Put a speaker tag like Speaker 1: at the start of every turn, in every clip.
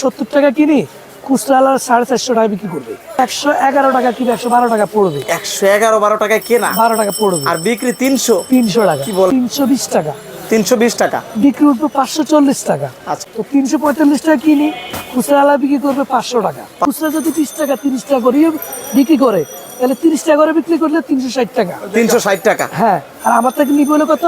Speaker 1: সত্তর টাকা কিনি খুচরা সাড়ে চারশো টাকা বিক্রি করবে। একশো এগারো টাকা কিনে একশো বারো টাকা পড়বে।
Speaker 2: একশো এগারো বারো টাকায় কেনা?
Speaker 1: বারো টাকা পড়বে।
Speaker 2: আর বিক্রি তিনশো?
Speaker 1: তিনশো টাকা।
Speaker 2: কি বল?
Speaker 1: তিনশো বিশ টাকা।
Speaker 2: তিনশো বিশ টাকা।
Speaker 1: বিক্রি উঠবে পাঁচশো চল্লিশ টাকা।
Speaker 2: আচ্ছা।
Speaker 1: তো তিনশো পঁয়তাল্লিশ টাকা কিনি খুচরা বিক্রি করবে পাঁচশো টাকা। খুচরা যদি বিশ টাকা তিরিশ টাকা করে বিক্রি করে তাহলে তিরিশ টাকা করে বিক্রি করলে তিনশো ষাট টাকা।
Speaker 2: তিনশো ষাট টাকা।
Speaker 1: হ্যাঁ আর আমার থেকে নিবে হলো কত?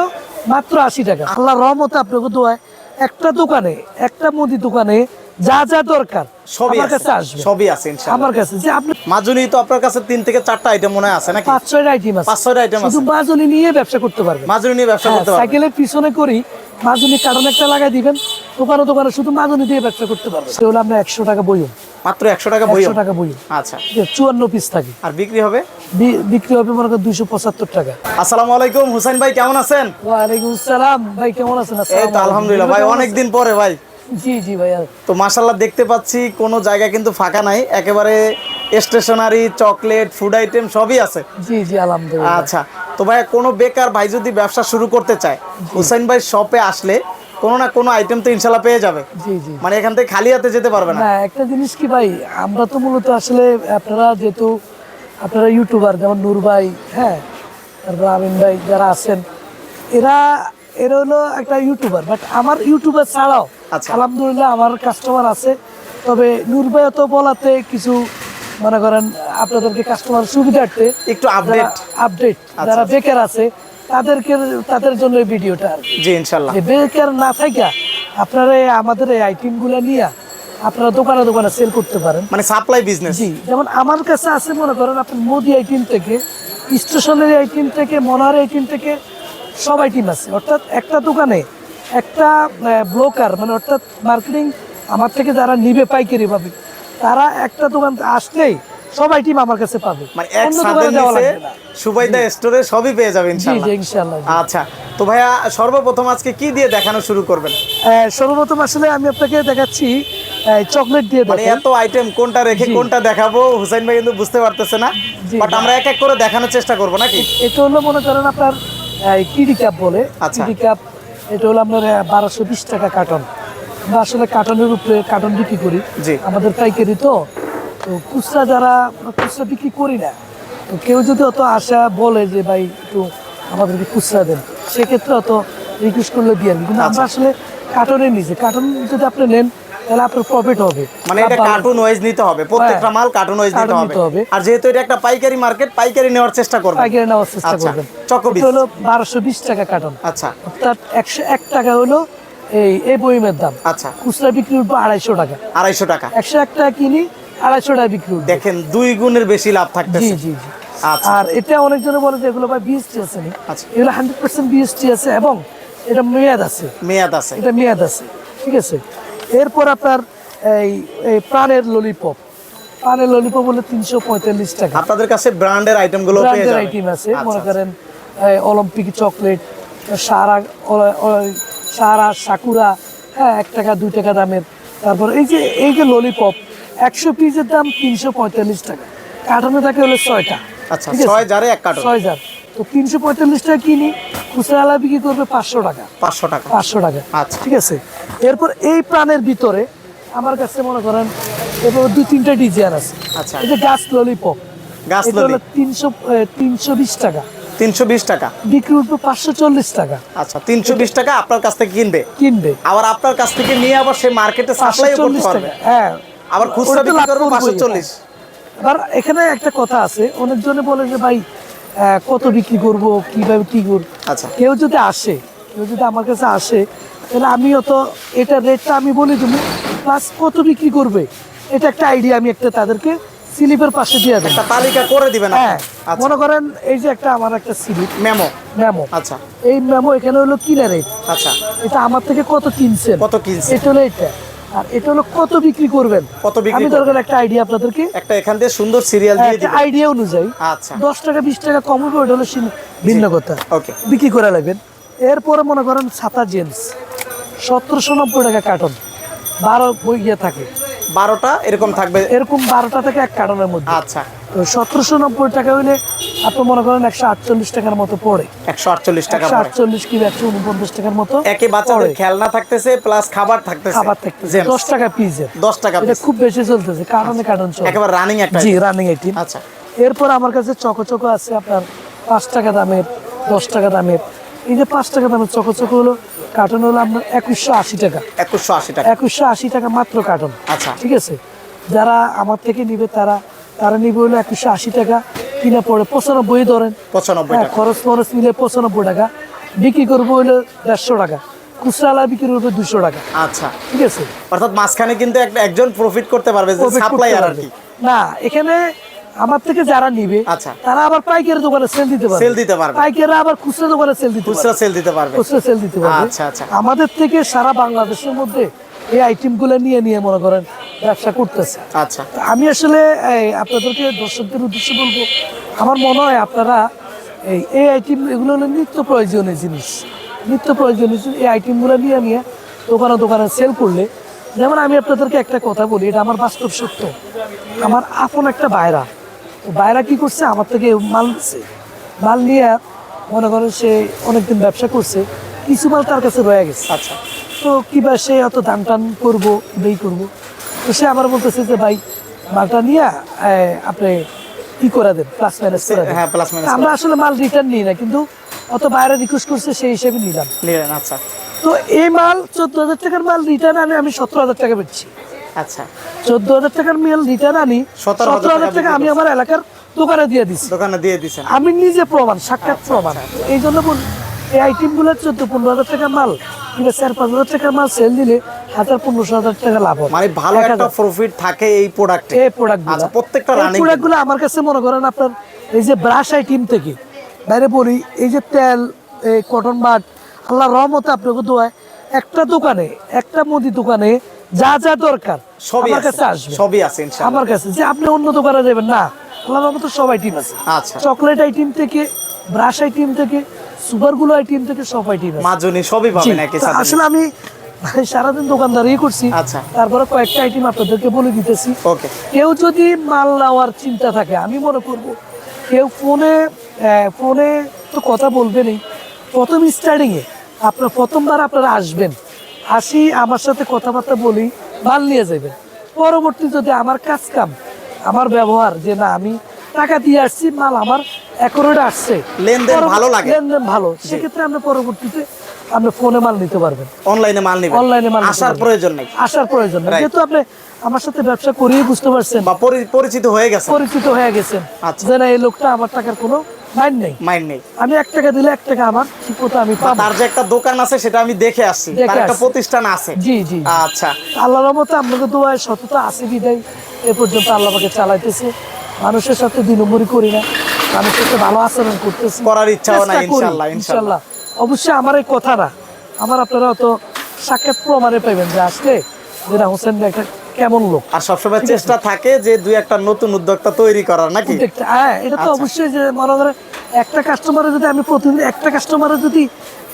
Speaker 1: মাত্র আশি টাকা। আল্লাহ রহমতে আপনাকে দোয়ায় একটা দোকানে একটা মুদি দোকানে যা যা দরকার
Speaker 2: সবই
Speaker 1: কাছে আসবে।
Speaker 2: সবই আছে ইনশাআল্লাহ
Speaker 1: আমার কাছে যে আপনি
Speaker 2: মাজুলি তো আপনার কাছে তিন থেকে চারটা আইটেম মনে আছে নাকি?
Speaker 1: পাঁচ ছয়টা আইটেম আছে।
Speaker 2: পাঁচ ছয়টা আইটেম
Speaker 1: শুধু
Speaker 2: আছে।
Speaker 1: নিয়ে ব্যবসা করতে পারবেন।
Speaker 2: মাজুলি নিয়ে ব্যবসা
Speaker 1: হ্যাঁ,
Speaker 2: করতে পারবেন।
Speaker 1: সাইকেলের পিছনে করি মাজনি কারণ একটা লাগাই দিবেন দোকানে দোকানে শুধু মাজনি দিয়ে ব্যবসা করতে পারবেন। সে হলো আপনার একশো টাকা বইও।
Speaker 2: মাত্র একশো টাকা বই
Speaker 1: টাকা বইও।
Speaker 2: আচ্ছা।
Speaker 1: চুয়ান্ন পিস থাকে।
Speaker 2: আর বিক্রি হবে?
Speaker 1: বিক্রি হবে মনে করেন দুইশো পঁচাত্তর টাকা।
Speaker 2: আসসালামু আলাইকুম। হুসাইন ভাই কেমন আছেন?
Speaker 1: ওয়ালাইকুম ভাই কেমন আছেন?
Speaker 2: এই তো আলহামদুলিল্লাহ। ভাই অনেকদিন পরে ভাই।
Speaker 1: জি জি ভাইয়া।
Speaker 2: তো মাশাল্লাহ দেখতে পাচ্ছি কোনো জায়গা কিন্তু ফাঁকা নাই। একেবারে স্টেশনারি চকলেট ফুড আইটেম সবই আছে।
Speaker 1: জি জি আলহামদুলিল্লাহ।
Speaker 2: আচ্ছা তো ভাই কোনো বেকার ভাই যদি ব্যবসা শুরু করতে চায় হুসাইন ভাই শপে আসলে কোনো না কোনো আইটেম তো ইনশাল্লাহ পেয়ে যাবে।
Speaker 1: জি জি।
Speaker 2: মানে এখান থেকে খালি হাতে যেতে পারবে না।
Speaker 1: না একটা জিনিস কি ভাই আমরা তো মূলত আসলে আপনারা যেহেতু আপনারা ইউটিউবার যেমন নূর ভাই হ্যাঁ তারপর আমিন ভাই যারা আছেন এরা এরা হলো একটা ইউটিউবার বাট আমার ইউটিউবার ছাড়াও
Speaker 2: আচ্ছা।
Speaker 1: আলহামদুলিল্লাহ আমার কাস্টমার আছে। তবে নূর ভাই তো বলাতে কিছু মনে করেন আপনাদেরকে কাস্টমার সুবিধার্থে
Speaker 2: একটু আপডেট
Speaker 1: আপডেট
Speaker 2: আচ্ছা,
Speaker 1: যারা বেকার আছে তাদেরকে তাদের জন্য এই ভিডিওটা
Speaker 2: জি ইনশাল্লাহ।
Speaker 1: যে বেকার না থাকা আপনারা আমাদের এই আইটেমগুলা নিয়ে আপনারা দোকানে দোকানে সেল করতে পারেন।
Speaker 2: মানে সাপ্লাই বিজনেস
Speaker 1: জি যেমন আমার কাছে আছে মনে করেন আপনি মোদি আইটেম থেকে স্টেশনারি আইটেম থেকে মনার আইটেম থেকে সব আইটেম আছে। অর্থাৎ একটা দোকানে একটা ব্লকার মানে অর্থাৎ মার্কেটিং আমার থেকে যারা নিবে পাইকারি পাবে তারা একটা দোকান আসলেই সব আইটেম আমার কাছে পাবে।
Speaker 2: মানে এক নিচে সুবাইদা স্টোরে সবই পেয়ে যাবে
Speaker 1: জি জি ইনশাল্লাহ
Speaker 2: আচ্ছা তো ভাইয়া সর্বপ্রথম আজকে কি দিয়ে দেখানো শুরু করবেন?
Speaker 1: সর্বপ্রথম আসলে আমি আপনাকে দেখাচ্ছি চকলেট দিয়ে
Speaker 2: মানে এত আইটেম কোনটা রেখে কোনটা দেখাবো হুসাইন ভাই কিন্তু বুঝতে পারতেছে না বাট আমরা এক এক করে দেখানোর চেষ্টা করব নাকি?
Speaker 1: এটা হলো মনে করেন আপনার কিডি কাপ বলে
Speaker 2: আচ্ছা।
Speaker 1: কিডি কাপ এটা হলো আপনার বারোশো বিশ টাকা কার্টন। আমরা আসলে কার্টনের উপরে কার্টন বিক্রি করি। আমাদের পাইকারি তো। তো খুচরা যারা খুচরা বিক্রি করি না। তো কেউ যদি অত আশা বলে যে ভাই একটু আমাদেরকে খুচরা দেন সেক্ষেত্রে অত রিকোয়েস্ট করলে দিয়ে কিন্তু আমরা আসলে কার্টনে নিচে কার্টন যদি আপনি নেন তাহলে আপনার প্রফিট হবে।
Speaker 2: মানে এটা কার্টুন ওয়াইজ নিতে হবে প্রত্যেকটা মাল কার্টুন ওয়াইজ নিতে হবে। আর যেহেতু এটা একটা পাইকারি মার্কেট পাইকারি নেওয়ার চেষ্টা করবে
Speaker 1: পাইকারি নেওয়ার চেষ্টা
Speaker 2: আচ্ছা,
Speaker 1: করবেন।
Speaker 2: চকোবিস।
Speaker 1: হলো বারোশো বিশ টাকা কার্টন
Speaker 2: আচ্ছা।
Speaker 1: অর্থাৎ একশো এক টাকা হলো এই এই বইমের দাম।
Speaker 2: আচ্ছা।
Speaker 1: খুচরা বিক্রি উঠবো আড়াইশো টাকা।
Speaker 2: আড়াইশো টাকা।
Speaker 1: একশো এক টাকা কিনি আড়াইশো টাকা বিক্রি
Speaker 2: দেখেন দুই গুণের বেশি লাভ
Speaker 1: জি জি জি।
Speaker 2: আচ্ছা।
Speaker 1: আর এটা অনেকজনে বলে যে এগুলো ভাই বিএসটি আছে নি।
Speaker 2: আচ্ছা।
Speaker 1: এগুলো হান্ড্রেড পার্সেন্ট বিএসটি আছে এবং এটা মেয়াদ আছে।
Speaker 2: মেয়াদ আছে।
Speaker 1: এটা মেয়াদ আছে। ঠিক আছে? এরপর আপনার এই এই প্রাণের ললিপপ প্রাণের ললিপপ হলো তিনশো পঁয়তাল্লিশ টাকা।
Speaker 2: আপনাদের কাছে ব্র্যান্ডের আইটেমগুলো
Speaker 1: ব্র্যান্ডের আইটেম আছে।
Speaker 2: আচ্ছা,
Speaker 1: মনে করেন অলিম্পিক চকলেট সারা সারা সাকুরা হ্যাঁ এক টাকা দুই টাকা দামের। তারপর এই যে এই যে ললিপপ একশো পিসের দাম তিনশো পঁয়তাল্লিশ টাকা। কার্টনে থাকে হলো ছয়টা।
Speaker 2: আচ্ছা ছয় জারে এক কার্টন।
Speaker 1: ছয় হাজার তো তিনশো পঁয়তাল্লিশ টাকা কিনি বিক্রি করবে পাঁচশো টাকা।
Speaker 2: পাঁচশো টাকা।
Speaker 1: পাঁচশো টাকা।
Speaker 2: আচ্ছা।
Speaker 1: ঠিক আছে? এরপর এই প্রাণের ভিতরে আমার কাছে মনে করেন এরপর দুই তিনটা ডিজাইন আছে।
Speaker 2: আচ্ছা।
Speaker 1: এই যে গাছ ললিপপ
Speaker 2: গাছ
Speaker 1: তিনশো তিনশো বিশ টাকা।
Speaker 2: তিনশো বিশ টাকা।
Speaker 1: বিক্রি উঠবে পাঁচশো চল্লিশ টাকা।
Speaker 2: আচ্ছা তিনশো বিশ টাকা আপনার কাছ থেকে কিনবে?
Speaker 1: কিনবে।
Speaker 2: আবার আপনার কাছ থেকে নিয়ে আবার সে মার্কেটে সাপ্লাই করতে পারবে।
Speaker 1: হ্যাঁ।
Speaker 2: আবার খুচরা বিক্রি করবে পাঁচশো চল্লিশ।
Speaker 1: এবার এখানে একটা কথা আছে অনেকজনে বলে যে ভাই কত বিক্রি করব কীভাবে কি করব।
Speaker 2: আচ্ছা।
Speaker 1: কেউ যদি আসে কেউ যদি আমার কাছে আসে তাহলে আমিও তো এটা রেটটা আমি বলে দেবো প্লাস কত বিক্রি করবে এটা একটা আইডিয়া আমি একটা তাদেরকে স্লিপের পাশে দিয়ে দেবো।
Speaker 2: একটা তালিকা করে দিবেন
Speaker 1: হ্যাঁ
Speaker 2: আচ্ছা।
Speaker 1: মনে করেন এই যে একটা আমার একটা স্লিপ
Speaker 2: মেমো
Speaker 1: মেমো
Speaker 2: আচ্ছা।
Speaker 1: এই মেমো এখানে হলো কিনা রেট
Speaker 2: আচ্ছা।
Speaker 1: এটা আমার থেকে কত কিনছেন?
Speaker 2: কত কিনছে
Speaker 1: এটা হলো এটা। আর এটা হলো কত বিক্রি করবেন?
Speaker 2: কত বিক্রি
Speaker 1: আমি? দরকার একটা আইডিয়া আপনাদেরকে।
Speaker 2: একটা এখান থেকে সুন্দর সিরিয়াল দিয়ে দিবেন।
Speaker 1: আইডিয়া অনুযায়ী
Speaker 2: আচ্ছা।
Speaker 1: দশ টাকা বিশ টাকা কম হবে ওটা হলো ভিন্ন কথা।
Speaker 2: ওকে।
Speaker 1: বিক্রি করে লাগবেন। এরপরে মনে করেন ছাতা জেন্স সতেরোশো নব্বই টাকা কার্টন বারো বই গিয়ে থাকে।
Speaker 2: বারোটা এরকম থাকবে।
Speaker 1: এরকম বারোটা থেকে এক কার্টনের মধ্যে।
Speaker 2: আচ্ছা।
Speaker 1: তো সতেরোশো নব্বই টাকা হইলে আপনি মনে করেন একশো আটচল্লিশ টাকার মতো পড়ে।
Speaker 2: একশো আটচল্লিশ টাকা
Speaker 1: আটচল্লিশ কিংবা একশো উনপঞ্চাশ টাকার মতো
Speaker 2: বাচ্চাদের খেলনা থাকতেছে প্লাস খাবার থাকতেছে।
Speaker 1: খাবার থাকতেছে। দশ টাকা পিসের
Speaker 2: দশ টাকা
Speaker 1: এটা খুব বেশি চলতেছে কারণে কারণ চলে
Speaker 2: একেবারে রানিং একটা
Speaker 1: জি রানিং আইটেম
Speaker 2: আচ্ছা।
Speaker 1: এরপর আমার কাছে চকো চকো আছে আপনার পাঁচ টাকা দামের দশ টাকা দামের এই যে পাঁচ টাকা দামের চকো চকো হলো কার্টন হলো আপনার একুশশো আশি টাকা।
Speaker 2: একুশশো আশি টাকা।
Speaker 1: একুশশো আশি টাকা মাত্র কার্টন
Speaker 2: আচ্ছা।
Speaker 1: ঠিক আছে? যারা আমার থেকে নিবে তারা তারা নিবে হলো একুশশো আশি টাকা কিনা পড়ে পঁচানব্বই ধরেন।
Speaker 2: পঁচানব্বই
Speaker 1: হ্যাঁ খরচ খরচ মিলে পঁচানব্বই টাকা। বিক্রি করব হলো দেড়শো টাকা। খুচরা বিক্রি করব দুশো টাকা।
Speaker 2: আচ্ছা।
Speaker 1: ঠিক আছে?
Speaker 2: অর্থাৎ মাঝখানে কিন্তু একটা একজন প্রফিট করতে পারবে সাপ্লায়ার আর। কি।
Speaker 1: না এখানে আমার থেকে যারা নিবে
Speaker 2: আচ্ছা।
Speaker 1: তারা আবার পাইকারি দোকানে সেল দিতে পারবে।
Speaker 2: সেল দিতে পারবে।
Speaker 1: পাইকাররা আবার খুচরা দোকানে সেল দিতে
Speaker 2: খুচরা সেল দিতে পারবে।
Speaker 1: খুচরা সেল দিতে পারবে।
Speaker 2: আচ্ছা, আচ্ছা।
Speaker 1: আমাদের থেকে সারা বাংলাদেশের মধ্যে এই আইটেমগুলো নিয়ে নিয়ে মনে করেন ব্যবসা করতেছে।
Speaker 2: আচ্ছা।
Speaker 1: আমি আসলে আপনাদেরকে দর্শকদের উদ্দেশ্যে বলব আমার মনে হয় আপনারা এই এই আইটেম এগুলো হলো নিত্য প্রয়োজনীয় জিনিস। নিত্য প্রয়োজনীয় জিনিস এই আইটেমগুলো নিয়ে নিয়ে দোকানে দোকানে সেল করলে যেমন আমি আপনাদেরকে একটা কথা বলি এটা আমার বাস্তব সত্য। আমার আপন একটা বাইরা বাইরা কি করছে? আমার থেকে মাল নিচ্ছে মাল নিয়ে মনে করেন সে অনেকদিন ব্যবসা করছে। কিছু মাল তার কাছে রয়ে গেছে।
Speaker 2: আচ্ছা।
Speaker 1: তো কিবা সে অত দান টান করব বেই করব। তো সে আবার বলতেছে যে ভাই মালটা নিয়ে আপনি কি করে দেন? প্লাস মাইনাস করে দেন।
Speaker 2: হ্যাঁ প্লাস মাইনাস
Speaker 1: আমরা আসলে মাল রিটার্ন নিই না কিন্তু অত বাইরে রিকোয়েস্ট করছে সেই হিসেবে নিলাম।
Speaker 2: নিলেন আচ্ছা।
Speaker 1: তো এই মাল চোদ্দ হাজার টাকার মাল রিটার্ন আনি আমি সতেরো হাজার টাকা বেচছি।
Speaker 2: আচ্ছা।
Speaker 1: চোদ্দ হাজার টাকার মাল রিটার্ন আনি সতেরো হাজার
Speaker 2: টাকা
Speaker 1: টাকা আমি আমার এলাকার দোকানে দিয়ে দিচ্ছি
Speaker 2: দোকানে দিয়ে দিছেন।
Speaker 1: আমি নিজে প্রমাণ সাক্ষাৎ প্রমাণ। এই জন্য এই আইটেমগুলো চোদ্দ পনেরো হাজার টাকার মাল। কিংবা চার পাঁচ হাজার টাকার মাল সেল দিলে হাজার পনেরোশো হাজার টাকা লাভ হবে।
Speaker 2: মানে ভালো একটা প্রফিট থাকে এই প্রোডাক্টে
Speaker 1: এই প্রোডাক্টগুলো
Speaker 2: প্রত্যেকটা
Speaker 1: প্রোডাক্টগুলো আমার কাছে মনে করেন আপনার এই যে ব্রাশ আইটেম থেকে বাইরে বলি এই যে তেল এই কটন বাট আল্লাহ রহমতে আপনাকে দোয়ায় একটা দোকানে একটা মুদি দোকানে যা যা দরকার
Speaker 2: সবই
Speaker 1: কাছে আসবে।
Speaker 2: সবই আছে ইনশাআল্লাহ।
Speaker 1: আমার কাছে যে আপনি অন্য দোকানে যাবেন না। আল্লাহ রহমতে সব আইটেম আছে।
Speaker 2: আচ্ছা।
Speaker 1: চকলেট আইটেম থেকে ব্রাশ আইটেম থেকে সুপারগুলো আইটেম থেকে সব আইটেম আছে।
Speaker 2: মাজনি সবই পাবেন একই সাথে।
Speaker 1: আসলে আমি সারাদিন দোকানদারি করছি।
Speaker 2: আচ্ছা।
Speaker 1: তারপরে কয়েকটা আইটেম আপনাদেরকে বলে দিতেছি। কেউ যদি মাল নেওয়ার চিন্তা থাকে আমি মনে করব কেউ ফোনে ফোনে তো কথা বলবেনই। প্রথম স্টার্টিংয়ে আপনার প্রথমবার আপনারা আসবেন। আসি আমার সাথে কথাবার্তা বলি মাল নিয়ে যাবেন পরবর্তী যদি আমার কাজ কাম আমার ব্যবহার যে না আমি টাকা দিয়ে আসছি মাল আমার একরেট আসছে।
Speaker 2: লেনদেন ভালো লাগে।
Speaker 1: লেনদেন ভালো। সেক্ষেত্রে আপনি পরবর্তীতে আপনি ফোনে মাল নিতে পারবেন।
Speaker 2: অনলাইনে মাল নেবেন।
Speaker 1: অনলাইনে মাল
Speaker 2: আসার প্রয়োজন নেই।
Speaker 1: আসার প্রয়োজন নেই. যেহেতু আপনি আমার সাথে ব্যবসা করিয়ে বুঝতে পারছেন।
Speaker 2: বা পরিচিত হয়ে গেছে
Speaker 1: পরিচিত হয়ে গেছেন।
Speaker 2: আচ্ছা।
Speaker 1: যে না এই লোকটা আমার টাকার কোনো মাইন্ড নেই।
Speaker 2: মাইন্ড নেই।
Speaker 1: আমি এক টাকা দিলে এক টাকা আমার ঠিক মতো আমি পাবো।
Speaker 2: তার যে একটা দোকান আছে সেটা আমি দেখে আসছি তার একটা প্রতিষ্ঠান আছে।
Speaker 1: জি জি।
Speaker 2: আচ্ছা।
Speaker 1: আল্লাহর রহমতে আপনাকে দোয়ায় সততা আছে বিদায়। এ পর্যন্ত আল্লাহ আমাকে চালাইতেছে। মানুষের সাথে দুই নম্বরই করি না। মানুষের সাথে ভালো আচরণ করতেছি।
Speaker 2: করার ইচ্ছাও।
Speaker 1: অবশ্যই আমার এই কথা না আমার আপনারা অত সাক্ষাৎ প্রমাণে পাইবেন যে আসলে যে না হোসেন একটা কেমন লোক।
Speaker 2: আর সবসময় চেষ্টা থাকে যে দুই একটা নতুন উদ্যোক্তা তৈরি করার নাকি?
Speaker 1: হ্যাঁ এটা তো
Speaker 2: আচ্ছা।
Speaker 1: অবশ্যই যে মনে করেন একটা কাস্টমারে যদি আমি প্রতিদিন একটা কাস্টমারে যদি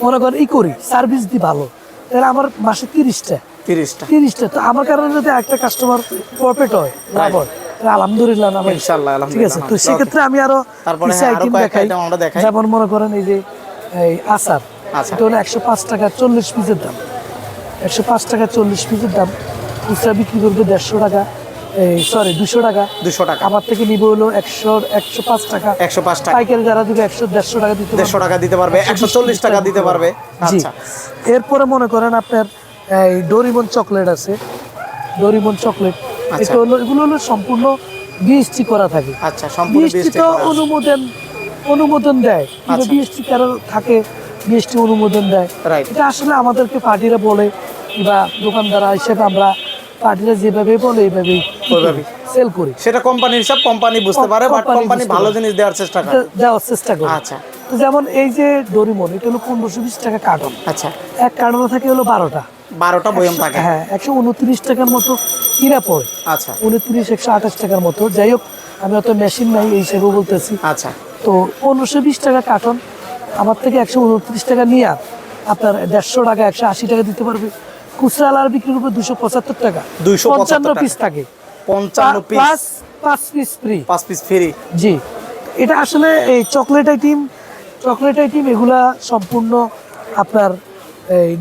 Speaker 1: মনে করেন ই করি সার্ভিস দিই ভালো তাহলে আমার মাসে তিরিশটা।
Speaker 2: তিরিশটা।
Speaker 1: তিরিশটা। তো আমার কারণে যদি একটা কাস্টমার প্রফিট হয় লাভ হয় আলহামদুলিল্লাহ
Speaker 2: ইনশাআল্লাহ,
Speaker 1: ঠিক আছে তো সেক্ষেত্রে আমি
Speaker 2: আরও
Speaker 1: কিছু
Speaker 2: হ্যাঁ,
Speaker 1: আইটেম দেখাই। যেমন মনে করেন এই যে এই আচার। এটা হলো একশো পাঁচ টাকা চল্লিশ পিসের দাম। একশো পাঁচ টাকা চল্লিশ পিসের দাম। খুচরা বিক্রি করবে দেড়শো টাকা। এই সরি দুশো টাকা।
Speaker 2: দুশো টাকা।
Speaker 1: আমার থেকে নিবে হলো একশো একশো পাঁচ টাকা।
Speaker 2: একশো পাঁচ টাকা।
Speaker 1: পাইকারি যারা দিবে একশো দেড়শো টাকা দিতে
Speaker 2: দেড়শো টাকা দিতে পারবে একশো চল্লিশ টাকা দিতে পারবে। আচ্ছা।
Speaker 1: এরপরে মনে করেন আপনার এই ডোরিমন চকলেট আছে। Doraemon chocolate.
Speaker 2: আচ্ছা।
Speaker 1: এটা হলো এগুলো হলো সম্পূর্ণ বিএসটি করা থাকে।
Speaker 2: আচ্ছা সম্পূর্ণ
Speaker 1: বিএসটি অনুমোদন অনুমোদন দেয়।
Speaker 2: আচ্ছা।
Speaker 1: বিএসটি কারও থাকে বিএসটি অনুমোদন দেয়. এটা আসলে আমাদেরকে পার্টিরা বলে বা দোকানদার হিসেবে আমরা পার্টিরা যেভাবে বলে এইভাবেই। সেল করি।
Speaker 2: সেটা কোম্পানির হিসাব কোম্পানি বুঝতে পারে বাট
Speaker 1: কোম্পানি
Speaker 2: ভালো জিনিস দেওয়ার চেষ্টা করে।
Speaker 1: দেওয়ার চেষ্টা করি।
Speaker 2: আচ্ছা।
Speaker 1: তো যেমন এই যে ডোরিমন এটা হলো পনেরোশো বিশ টাকা কার্টন
Speaker 2: আচ্ছা।
Speaker 1: এক কার্টনে থাকে হলো বারোটা।
Speaker 2: বারোটা বয়ম থাকে।
Speaker 1: হ্যাঁ একশো উনত্রিশ টাকার মতো কিনা পড়ে।
Speaker 2: আচ্ছা।
Speaker 1: উনত্রিশ একশো আঠাশ টাকার মতো। যাই হোক আমি অত মেশিন নাই এই হিসেবে বলতেছি।
Speaker 2: আচ্ছা।
Speaker 1: তো পনেরোশো বিশ টাকা কার্টন আমার থেকে একশো উনত্রিশ টাকা নিয়ে আপনার দেড়শো টাকা একশো আশি টাকা দিতে পারবে। খুচরা আলার বিক্রি করবে দুশো পঁচাত্তর টাকা।
Speaker 2: 275
Speaker 1: পঞ্চান্ন পিস থাকে।
Speaker 2: পঞ্চান্ন পিস
Speaker 1: পাঁচ পিস ফ্রি
Speaker 2: পাঁচ পিস ফ্রি
Speaker 1: জি। এটা আসলে এই চকলেট আইটেম চকলেট আইটেম এগুলা সম্পূর্ণ আপনার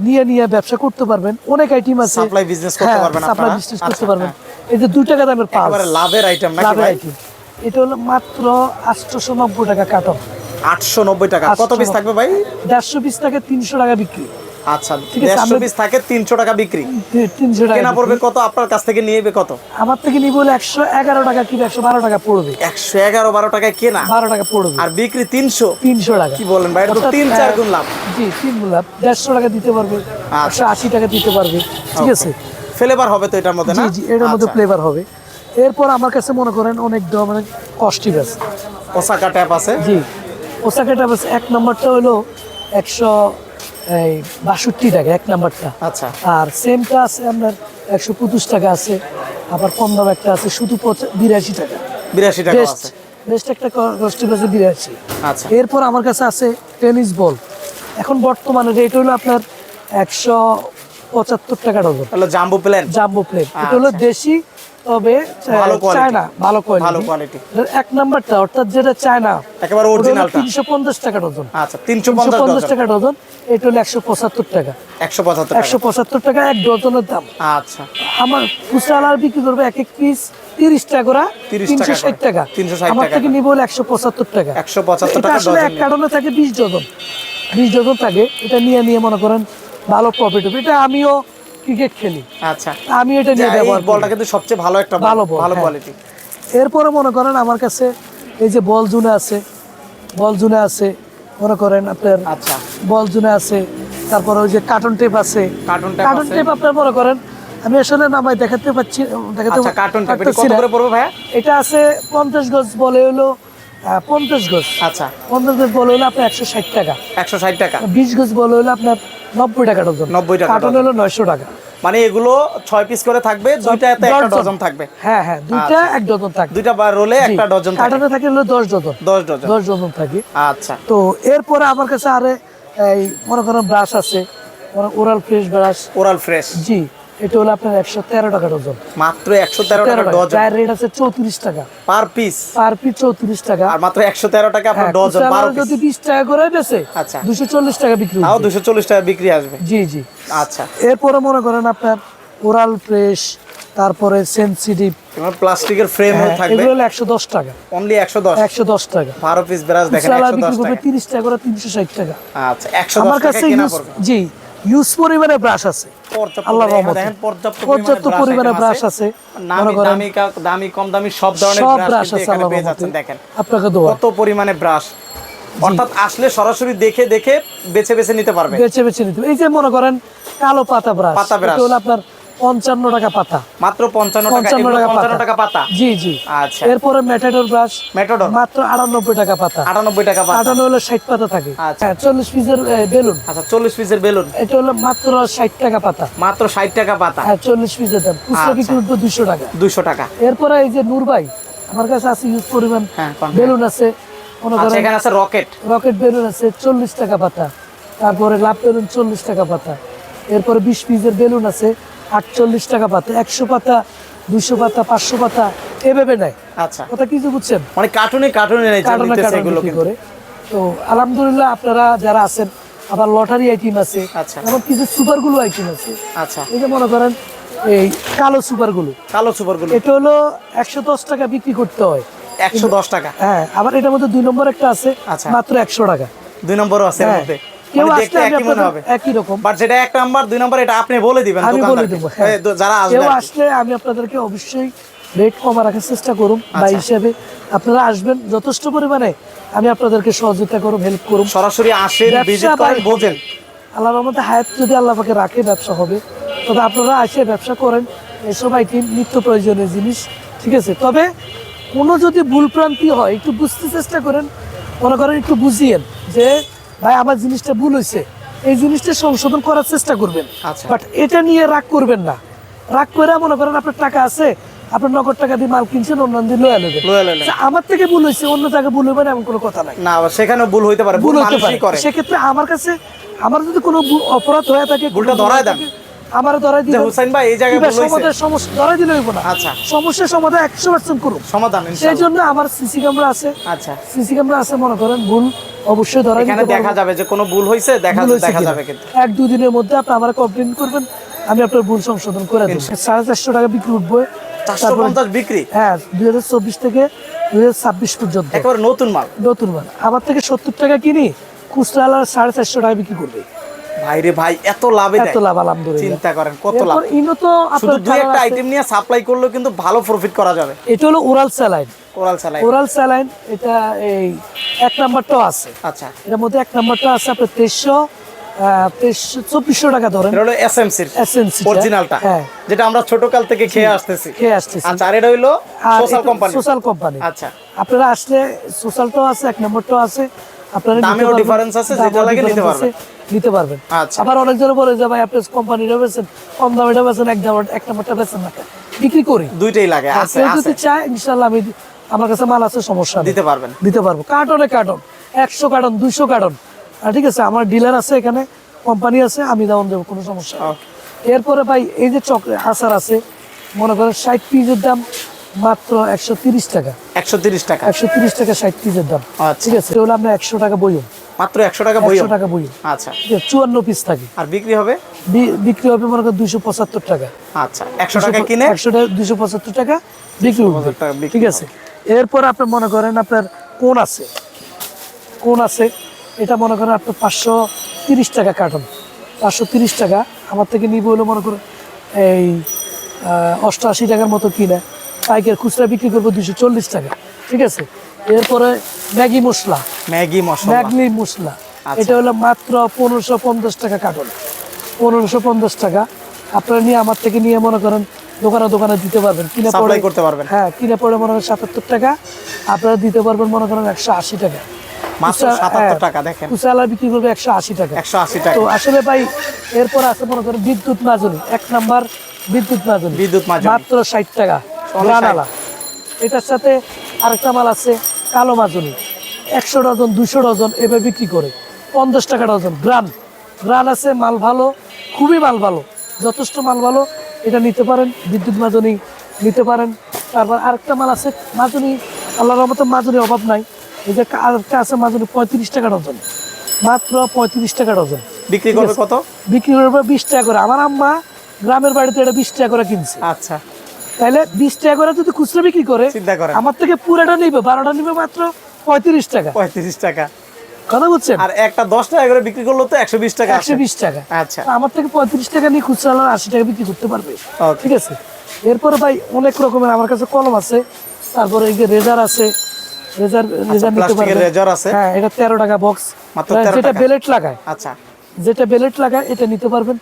Speaker 1: নিয়ে নিয়ে ব্যবসা করতে পারবেন। অনেক আইটেম আছে।
Speaker 2: Supply business করতে পারবেন
Speaker 1: সাপ্লাই বিজনেস করতে পারবেন। এই যে টাকা দামের পাঁচ
Speaker 2: একেবারে লাভের আইটেম নাকি
Speaker 1: লাভের আইটেম এটা হলো মাত্র আটশোশো নব্বই টাকা কাটন
Speaker 2: আটশো নব্বই টাকা। কত পিস থাকবে ভাই?
Speaker 1: দেড়শো পিস থেকে তিনশো টাকা বিক্রি।
Speaker 2: আচ্ছা
Speaker 1: আছে,
Speaker 2: দেড়শো পিস থাকে তিনশো টাকা বিক্রি।
Speaker 1: তিনশো টাকা
Speaker 2: কেনা পড়বে কত? আপনার কাছ থেকে নিয়ে কত?
Speaker 1: আমার থেকে নিব হলে একশো এগারো টাকা কিলো একশো বারো টাকা পড়বে।
Speaker 2: একশো এগারো বারো টাকায় কেনা?
Speaker 1: বারো টাকা পড়বে।
Speaker 2: আর বিক্রি তিনশো?
Speaker 1: তিনশো টাকা।
Speaker 2: কি বলেন ভাই? এটা তো
Speaker 1: অর্থাৎ,
Speaker 2: তিন চার
Speaker 1: আহ,
Speaker 2: গুণ লাভ।
Speaker 1: জি তিন গুণ লাভ। দেড়শো টাকা দিতে পারবে
Speaker 2: আচ্ছা।
Speaker 1: একশো আশি টাকা দিতে পারবে। ঠিক আছে?
Speaker 2: ফ্লেভার হবে তো এটার মধ্যে না?
Speaker 1: জি এটার মধ্যে
Speaker 2: আচ্ছা।
Speaker 1: ফ্লেভার হবে। এরপর আমার কাছে মনে করেন অনেক ধরনের কস্টিভ আছে
Speaker 2: ওসাকা ট্যাপ আছে।
Speaker 1: জি। ওসাকাটা বাস এক নাম্বারটা হলো একশো এই বাষট্টি টাকা এক নাম্বারটা।
Speaker 2: আচ্ছা।
Speaker 1: আর সেমটা আছে আপনার একশো পঁচিশ টাকা আছে আবার কম দাম একটা আছে শুধু বিরাশি টাকা।
Speaker 2: বিরাশি টাকা
Speaker 1: বেস্ট
Speaker 2: আছে।
Speaker 1: বেস্ট একটা কস্টিভ আছে বিরাশি।
Speaker 2: আচ্ছা।
Speaker 1: এরপর আমার কাছে আছে টেনিস বল এখন বর্তমানে রেট হলো আপনার একশো পঁচাত্তর টাকা dozen
Speaker 2: jumbo plain
Speaker 1: jumbo plate এটা হলো দেশি তবে।
Speaker 2: ভালো
Speaker 1: চায়না ভালো
Speaker 2: ভালো
Speaker 1: কোয়ালিটি
Speaker 2: কোয়ালিটি
Speaker 1: এক নাম্বারটা অর্থাৎ যেটা চায়না
Speaker 2: একেবারে অরিজিনালটা
Speaker 1: তিনশো পঞ্চাশ টাকা ডজন
Speaker 2: আচ্ছা তিনশো
Speaker 1: তিনশো টাকা ডজন। এটা হলো একশো পঁচাত্তর টাকা।
Speaker 2: টাকা।
Speaker 1: এক ডজনের দাম।
Speaker 2: আচ্ছা।
Speaker 1: আমার খুচরা আলার বিক্রি করবে এক এক পিস তিরিশ টাকা করে
Speaker 2: 30
Speaker 1: তিনশো
Speaker 2: টাকা
Speaker 1: ষাট। টাকা।
Speaker 2: 360
Speaker 1: আমার থেকে। নিবো হলো একশো পঁচাত্তর টাকা।
Speaker 2: 175
Speaker 1: এটা
Speaker 2: টাকা
Speaker 1: আসলে এক কার্টনে থাকে বিশ ডজন। বিশ ডজন থাকে এটা নিয়ে নিয়ে মনে করেন ভালো প্রফিট হবে। এটা আমিও ক্রিকেট খেলি।
Speaker 2: আচ্ছা।
Speaker 1: আমি এটা নিয়ে ব্যবহার
Speaker 2: বলটা কিন্তু সবচেয়ে ভালো একটা
Speaker 1: ভালো
Speaker 2: ভালো
Speaker 1: হ্যাঁ।
Speaker 2: কোয়ালিটি
Speaker 1: এরপরে মনে করেন আমার কাছে এই যে বল জুনে আছে বল জুনে আছে মনে করেন আপনার
Speaker 2: আচ্ছা।
Speaker 1: বল জুনে আছে তারপরে ওই যে কার্টন টেপ আছে।
Speaker 2: কার্টুন
Speaker 1: টেপ আপনার মনে করেন আমি আসলে নামাই দেখাতে পাচ্ছি দেখাতে
Speaker 2: আচ্ছা কার্টুন ট্যাপ এটা কত করে পড়বে ভাইয়া?
Speaker 1: এটা আছে পঞ্চাশ গজ বলে হলো আহ, পঞ্চাশ গজ।
Speaker 2: আচ্ছা।
Speaker 1: পঞ্চাশ গজ বলে হলো আপনার একশো ষাট টাকা।
Speaker 2: একশো ষাট টাকা।
Speaker 1: বিশ গজ বলে হলো আপনার নব্বই টাকা ডজন।
Speaker 2: 90 টাকা
Speaker 1: কার্টন হলো নয়শো টাকা।
Speaker 2: মানে এগুলো ছয় পিস করে থাকবে দুইটাতে একটা
Speaker 1: ডজন।
Speaker 2: থাকবে।
Speaker 1: হ্যাঁ হ্যাঁ দুইটা
Speaker 2: আচ্ছা।
Speaker 1: এক ডজন থাকবে।
Speaker 2: দুইটা বার রোলে একটা ডজন থাকে।
Speaker 1: কার্টনে থাকে হলো দশ ডজন।
Speaker 2: দশ ডজন।
Speaker 1: দশ ডজন থাকে।
Speaker 2: আচ্ছা।
Speaker 1: তো এরপরে আমার কাছে আরে এই মনে করেন ব্রাশ আছে oral fresh brush
Speaker 2: oral fresh
Speaker 1: জি। এটা হলো আপনার একশো তেরো টাকা ডজন
Speaker 2: মাত্র একশো তেরো টাকা। ডজন।
Speaker 1: রেট আছে চৌত্রিশ টাকা।
Speaker 2: পার পিস
Speaker 1: পার পিস চৌত্রিশ টাকা।
Speaker 2: আর মাত্র একশো তেরো টাকা আপনার
Speaker 1: হ্যাঁ,
Speaker 2: ডজন বারো
Speaker 1: যদি বিশ টাকা করে বেছে
Speaker 2: আচ্ছা।
Speaker 1: দুশো চল্লিশ টাকা বিক্রি
Speaker 2: তাও। দুশো চল্লিশ টাকা বিক্রি আসবে।
Speaker 1: জি জি।
Speaker 2: আচ্ছা।
Speaker 1: এরপরে মনে করেন আপনার ওরাল ফ্রেশ তারপরে সেন্সিটিভ
Speaker 2: প্লাস্টিকের ফ্রেম থাকবে।
Speaker 1: এগুলো হলো একশো দশ টাকা।
Speaker 2: অনলি একশো দশ?
Speaker 1: একশো দশ টাকা।
Speaker 2: বারো পিস ব্রাশ দেখেন
Speaker 1: খুচরা
Speaker 2: একশো
Speaker 1: বিক্রি
Speaker 2: দশ
Speaker 1: করবে
Speaker 2: টাকা।
Speaker 1: তিরিশ টাকা করে তিনশো ষাট টাকা।
Speaker 2: আচ্ছা টাকা
Speaker 1: কাছে
Speaker 2: কেনা পড়বে।
Speaker 1: জি। পরিমাণে ব্রাশ আছে।
Speaker 2: পর্যাপ্ত পরিমাণে
Speaker 1: ব্রাশ আছে।
Speaker 2: দামি কম দামি সব ধরনের ব্রাশ
Speaker 1: আছে
Speaker 2: দেখেন।
Speaker 1: আপনাকে
Speaker 2: কত পরিমাণে ব্রাশ অর্থাৎ আসলে সরাসরি দেখে দেখে বেছে বেছে নিতে পারবে
Speaker 1: বেছে বেছে নিতে। এই যে মনে করেন কালো পাতা ব্রাশ
Speaker 2: পাতা।
Speaker 1: হলো আপনার পঞ্চান্ন টাকা পাতা।
Speaker 2: মাত্র পঞ্চান্ন টাকা
Speaker 1: পঞ্চান্ন টাকা
Speaker 2: পঞ্চান্ন
Speaker 1: পাতা
Speaker 2: টাকা পাতা?
Speaker 1: জি জি।
Speaker 2: আচ্ছা।
Speaker 1: এরপরে মেটাডোর ব্রাশ
Speaker 2: মেটোডর
Speaker 1: মাত্র আটানব্বই টাকা পাতা।
Speaker 2: আটানব্বই টাকা পাতা।
Speaker 1: আটান্ন হলো ষাট পাতা থাকে।
Speaker 2: আচ্ছা।
Speaker 1: হ্যাঁ চল্লিশ পিসের বেলুন।
Speaker 2: আচ্ছা চল্লিশ পিসের বেলুন।
Speaker 1: এটা হলো মাত্র ষাট টাকা পাতা।
Speaker 2: মাত্র ষাট টাকা পাতা।
Speaker 1: হ্যাঁ চল্লিশ পিসের দাম। খুচরা
Speaker 2: আচ্ছা।
Speaker 1: বিক্রি দুশো টাকা।
Speaker 2: দুইশো টাকা।
Speaker 1: এরপরে এই যে নূর ভাই আমার কাছে আছে ইউজ পরিমাণ
Speaker 2: হ্যাঁ,
Speaker 1: বেলুন আছে।
Speaker 2: আচ্ছা এখানে আছে রকেট।
Speaker 1: রকেট বেলুন আছে চল্লিশ টাকা পাতা। তারপরে লাভ বেলুন চল্লিশ টাকা পাতা। এরপরে বিশ পিসের বেলুন আছে আটচল্লিশ টাকা পাতা একশো পাতা দুইশো পাতা পাঁচশো পাতা এভাবে নেয়।
Speaker 2: আচ্ছা।
Speaker 1: কথা কিছু বুঝছেন?
Speaker 2: মানে কার্টুনে কার্টুনে
Speaker 1: কার্টনে
Speaker 2: নিতেছে
Speaker 1: কার্টন
Speaker 2: এগুলো
Speaker 1: করে। তো আলহামদুলিল্লাহ আপনারা যারা আছেন আবার লটারি আইটেম আছে
Speaker 2: আচ্ছা।
Speaker 1: আবার কিছু সুপারগুলো আইটেম আছে।
Speaker 2: আচ্ছা।
Speaker 1: এই যে মনে করেন এই কালো সুপারগুলো
Speaker 2: কালো সুপারগুলো
Speaker 1: এটা হলো একশো দশ টাকা বিক্রি করতে হয়।
Speaker 2: একশো দশ টাকা।
Speaker 1: হ্যাঁ আবার এটার মধ্যে দুই নম্বর একটা আছে
Speaker 2: আচ্ছা।
Speaker 1: মাত্র একশো টাকা।
Speaker 2: দুই নম্বরও আছে এর
Speaker 1: হ্যাঁ।
Speaker 2: মধ্যে।
Speaker 1: কেউ
Speaker 2: মানে
Speaker 1: আসলে
Speaker 2: একই মনে হবে।
Speaker 1: একই রকম।
Speaker 2: বাট যেটা এক নাম্বার দুই নাম্বার এটা আপনি বলে দিবেন
Speaker 1: আমি বলে দেবো হ্যাঁ।
Speaker 2: এই তো যারা আসবে
Speaker 1: কেউ আসলে আমি আপনাদেরকে অবশ্যই রেট কমা রাখার চেষ্টা করুন বা
Speaker 2: আচ্ছা।
Speaker 1: আপনারা আসবেন যথেষ্ট পরিমাণে আমি আপনাদেরকে সহযোগিতা করুন হেল্প করুন।
Speaker 2: সরাসরি আসেন ভিজিট করেন বোঝেন।
Speaker 1: আল্লাহর রহমতে হায়াত যদি আল্লাহ পাকে রাখে ব্যবসা হবে। তবে আপনারা এসে ব্যবসা করেন এসব আইটেম নিত্য প্রয়োজনীয় জিনিস ঠিক আছে? তবে কোনো যদি ভুলভ্রান্তি হয় একটু বুঝতে চেষ্টা করেন মনে করেন একটু বুঝিয়েন যে ভাই আমার জিনিসটা ভুল হয়েছে। এই জিনিসটা সংশোধন করার চেষ্টা করবেন।
Speaker 2: আচ্ছা।
Speaker 1: বাট এটা নিয়ে রাগ করবেন না। রাগ করে মনে করেন আপনার টাকা আছে আপনার নগদ টাকা দিয়ে মাল কিনছেন অন্য দিন লয়া নেবেন।
Speaker 2: নেবেন।
Speaker 1: আমার থেকে ভুল হয়েছে অন্য জায়গায় ভুল হবে না এমন কোনো কথা নাই।
Speaker 2: না সেখানে ভুল হইতে পারে ভুল
Speaker 1: হইতে হতে পারে। সেক্ষেত্রে আমার কাছে আমার যদি কোনো অপরাধ হয়ে থাকে
Speaker 2: ভুলটা
Speaker 1: ভুল
Speaker 2: ধরায় দেন।
Speaker 1: থাকে, ধরাই
Speaker 2: যে
Speaker 1: দিবেন
Speaker 2: ভাই এই জায়গায়
Speaker 1: কিংবা
Speaker 2: ভুল হয়েছে।
Speaker 1: সমাধান সমস্যা ধরাই দিলে হইব না।
Speaker 2: আচ্ছা।
Speaker 1: সমস্যার সমাধান একশো পার্সেন্ট করুন।
Speaker 2: সমাধান
Speaker 1: সেই জন্য আমার সিসি ক্যামেরা আছে।
Speaker 2: আচ্ছা।
Speaker 1: সিসি ক্যামেরা আছে মনে করেন ভুল অবশ্যই ধরাই
Speaker 2: এখানে দেখা যাবে যে কোনো ভুল হয়েছে দেখা দেখা যাবে কিন্তু।
Speaker 1: এক দুই দিনের মধ্যে আপনি আমার কমপ্লেন করবেন আমি আপনার ভুল সংশোধন করে দেবো। সাড়ে চারশো টাকা বিক্রি উঠবো।
Speaker 2: চারশো পঞ্চাশ বিক্রি?
Speaker 1: হ্যাঁ দুই হাজার চব্বিশ থেকে দুই হাজার ছাব্বিশ পর্যন্ত।
Speaker 2: একেবারে নতুন মাল।
Speaker 1: নতুন মাল। আমার থেকে সত্তর টাকা কিনি খুচরা সাড়ে চারশো টাকা বিক্রি করবে।
Speaker 2: ভাই ভাই এত লাভে
Speaker 1: এত লাভ আলহামদুলিল্লাহ।
Speaker 2: চিন্তা করেন কত লাভ।
Speaker 1: ইনো তো
Speaker 2: শুধু দুই একটা আইটেম নিয়ে সাপ্লাই করলেও কিন্তু ভালো প্রফিট করা যাবে।
Speaker 1: এটা হলো oral saline
Speaker 2: oral saline
Speaker 1: oral saline এটা এই এক নাম্বারটাও আছে।
Speaker 2: আচ্ছা।
Speaker 1: এটার মধ্যে এক নাম্বারটা আছে আপনার তেইশশো তেইশশো চব্বিশশো টাকা ধরেন।
Speaker 2: হলো এসএমসির
Speaker 1: SMC
Speaker 2: অরিজিনালটা। যেটা আমরা ছোট কাল থেকে খেয়ে আসতেছি।
Speaker 1: খেয়ে আসতেছি।
Speaker 2: আচ্ছা আর এটা হইল সোশ্যাল কোম্পানি
Speaker 1: সোশ্যাল কোম্পানি
Speaker 2: আচ্ছা।
Speaker 1: আপনারা আসলে সোশ্যালটাও আছে এক নম্বরটাও আছে। আপনারা নিতে
Speaker 2: দামেও
Speaker 1: পারবেন।
Speaker 2: আছে, যেটা লাগে নিতে
Speaker 1: difference নিতে পারবেন।
Speaker 2: আচ্ছা।
Speaker 1: আবার অনেকজন বলে যে ভাই আপনি কোম্পানিটা বেছেন কম দামেটা বেছেন এক দাম এক নম্বরটা বেছেন না বিক্রি করি।
Speaker 2: দুইটাই লাগে আছে আছে
Speaker 1: যদি চায় আমি আমার কাছে মাল আছে সমস্যা
Speaker 2: দিতে পারবেন।
Speaker 1: দিতে পারব। কার্টনে কার্টন একশো কার্টন দুইশো কার্টন। ঠিক আছে আমার ডিলার আছে এখানে কোম্পানি আছে আমি দাম দেবো কোনো সমস্যা. এরপরে ভাই এই যে চকলেট আচার আছে মনে করেন ষাট পিসের দাম মাত্র একশো তিরিশ টাকা।
Speaker 2: একশো তিরিশ টাকা।
Speaker 1: একশো তিরিশ টাকা ষাট পিসের দাম।
Speaker 2: আচ্ছা।
Speaker 1: ঠিক আছে হলো আপনার একশো টাকা বইও।
Speaker 2: মাত্র একশো টাকা বই
Speaker 1: টাকা বইও।
Speaker 2: আচ্ছা।
Speaker 1: চুয়ান্ন পিস থাকে।
Speaker 2: আর বিক্রি হবে?
Speaker 1: বিক্রি হবে মনে করেন দুইশো পঁচাত্তর টাকা।
Speaker 2: আচ্ছা একশো টাকা কিনে?
Speaker 1: একশো টাকা দুইশো পঁচাত্তর টাকা বিক্রি হবে। ঠিক আছে। এরপর আপনি মনে করেন আপনার কোন আছে? কোন আছে? এটা মনে করেন আপনার পাঁচশো তিরিশ টাকা কার্টন পাঁচশো তিরিশ টাকা। আমার থেকে নিব হলো মনে করেন এই অষ্টআশি টাকার মতো কিনে। পাইকার খুচরা বিক্রি করব দুশো চল্লিশ টাকা। ঠিক আছে? এরপরে ম্যাগি মশলা।
Speaker 2: ম্যাগি মশলা।
Speaker 1: ম্যাগনি মশলা।
Speaker 2: আচ্ছা।
Speaker 1: এটা হলো মাত্র পনেরোশো পঞ্চাশ টাকা কার্টন। পনেরোশো পঞ্চাশ টাকা। আপনারা নিয়ে আমার থেকে নিয়ে মনে করেন দোকানে দোকানে দিতে পারবেন। কিনে পড়ে
Speaker 2: করতে পারবেন।
Speaker 1: হ্যাঁ কিনে পড়ে মনে করেন সাতাত্তর টাকা। আপনারা দিতে পারবেন মনে করেন একশো আশি টাকা। হ্যাঁ, বিক্রি করবে একশো আশি টাকা।
Speaker 2: একশো আশি টাকা।
Speaker 1: তো আসলে ভাই এরপর আছে মনে করেন বিদ্যুৎ মাজনি এক নাম্বার বিদ্যুৎ মাজনি
Speaker 2: বিদ্যুৎ
Speaker 1: মাত্র ষাট টাকা। এটার সাথে আরেকটা মাল আছে কালো মাজনি একশো ডজন দুশো ডজন এভাবে বিক্রি করে। পঞ্চাশ টাকা ডজন গ্রান গ্রান আছে মাল ভালো খুবই মাল ভালো। যথেষ্ট মাল ভালো এটা নিতে পারেন বিদ্যুৎ মাজনি নিতে পারেন। তারপর আরেকটা মাল আছে মাজনি আল্লাহর রহমতে মাজনি অভাব নাই। এই যে আরেকটা আছে মাজনি পঁয়ত্রিশ টাকা ডজন। মাত্র পঁয়ত্রিশ টাকা ডজন।
Speaker 2: বিক্রি করবে কত?
Speaker 1: বিক্রি করবে বিশ টাকা করে। আমার আম্মা গ্রামের বাড়িতে এটা বিশ টাকা করে কিনছে।
Speaker 2: আচ্ছা।
Speaker 1: তাহলে বিশ টাকা করে যদি খুচরা বিক্রি করে আমার থেকে পুরোটা নিবে বারোটা নিবে মাত্র পঁয়ত্রিশ টাকা।
Speaker 2: পঁয়ত্রিশ টাকা।
Speaker 1: কথা বুঝছেন?
Speaker 2: আর একটা দশ টাকা করে বিক্রি করল তো একশো বিশ টাকা
Speaker 1: একশো বিশ টাকা।
Speaker 2: আচ্ছা।
Speaker 1: আমার থেকে পঁয়ত্রিশ টাকা নিয়ে খুচরা আশি টাকা বিক্রি করতে পারবে. ঠিক আছে? এরপরে ভাই অনেক রকমের আমার কাছে কলম আছে। তারপরে এই যে রেজার আছে রেজার রেজার নিতে পারবে।
Speaker 2: রেজর আছে।
Speaker 1: হ্যাঁ এটা তেরো টাকা বক্স
Speaker 2: মাত্র 13
Speaker 1: যেটা বেলেট লাগায়।
Speaker 2: আচ্ছা।
Speaker 1: যেটা বেলেট লাগায় এটা নিতে পারবেন।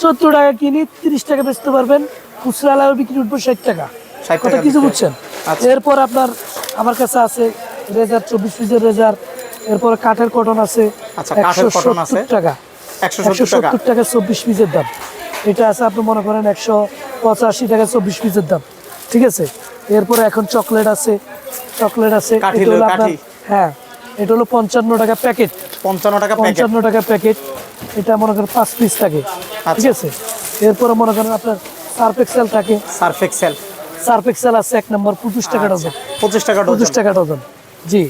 Speaker 1: চোদ্দ টাকা কিনি তিরিশ টাকা বেচতে পারবেন। খুচরা আলাদা বিক্রি উঠবো ষাট টাকা। কথা কিছু বুঝছেন?
Speaker 2: আচ্ছা।
Speaker 1: এরপর আপনার আমার কাছে আছে রেজার চব্বিশ পিসের রেজার। এরপর কাঠের কটন আছে
Speaker 2: আচ্ছা,
Speaker 1: একশো সত্তর টাকা।
Speaker 2: একশো
Speaker 1: একশো
Speaker 2: সত্তর টাকা।
Speaker 1: চব্বিশ পিসের দাম। এটা আছে আপনি মনে করেন একশো পঁচাশি টাকা চব্বিশ পিসের দাম। ঠিক আছে? এরপরে এখন চকলেট আছে চকলেট আছে। এটা হলো আপনার হ্যাঁ এটা হলো পঞ্চান্ন টাকা প্যাকেট।
Speaker 2: পঞ্চান্ন টাকা
Speaker 1: পঞ্চান্ন টাকা প্যাকেট। এটা মনে করেন পাঁচ পিস থাকে। ঠিক আছে? এরপরে মনে করেন আপনার সার্ফ এক্সেল থাকে।
Speaker 2: সার্ফ এক্সেল
Speaker 1: সার্ফ এক্সেল আছে এক নম্বর পঁচিশ টাকা ডজন।
Speaker 2: পঁচিশ টাকা
Speaker 1: পঁচিশ টাকা ডজন। জি